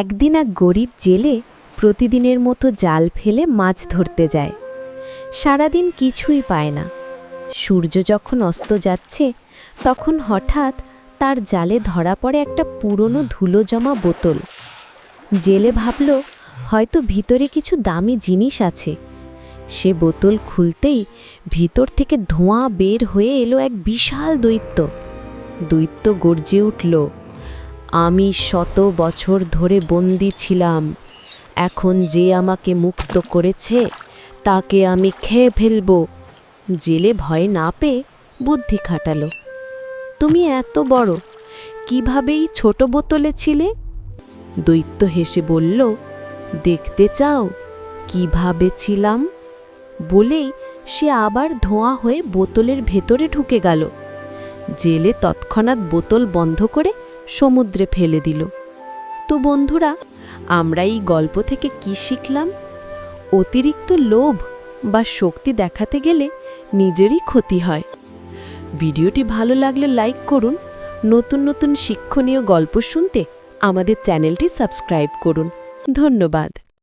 একদিন এক গরিব জেলে প্রতিদিনের মতো জাল ফেলে মাছ ধরতে যায়। সারাদিন কিছুই পায় না। সূর্য যখন অস্ত যাচ্ছে, তখন হঠাৎ তার জালে ধরা পড়ে একটা পুরনো ধুলো জমা বোতল। জেলে ভাবল, হয়তো ভিতরে কিছু দামি জিনিস আছে। সে বোতল খুলতেই ভিতর থেকে ধোঁয়া বের হয়ে এলো এক বিশাল দৈত্য। দৈত্য গর্জে উঠল আমি শত বছর ধরে বন্দি ছিলাম। এখন যে আমাকে মুক্ত করেছে, তাকে আমি খেয়ে ফেলব। জেলে ভয় না পেয়ে বুদ্ধি খাটালো। তুমি এত বড়, কিভাবেই ছোট বোতলে ছিলে? দৈত্য হেসে বলল, দেখতে চাও কীভাবে ছিলাম? বলেই সে আবার ধোঁয়া হয়ে বোতলের ভেতরে ঢুকে গেল। জেলে তৎক্ষণাৎ বোতল বন্ধ করে সমুদ্রে ফেলে দিল। তো বন্ধুরা, আমরা এই গল্প থেকে কি শিখলাম? অতিরিক্ত লোভ বা শক্তি দেখাতে গেলে নিজেরই ক্ষতি হয়। ভিডিওটি ভালো লাগলে লাইক করুন। নতুন নতুন শিক্ষণীয় গল্প শুনতে আমাদের চ্যানেলটি সাবস্ক্রাইব করুন। ধন্যবাদ।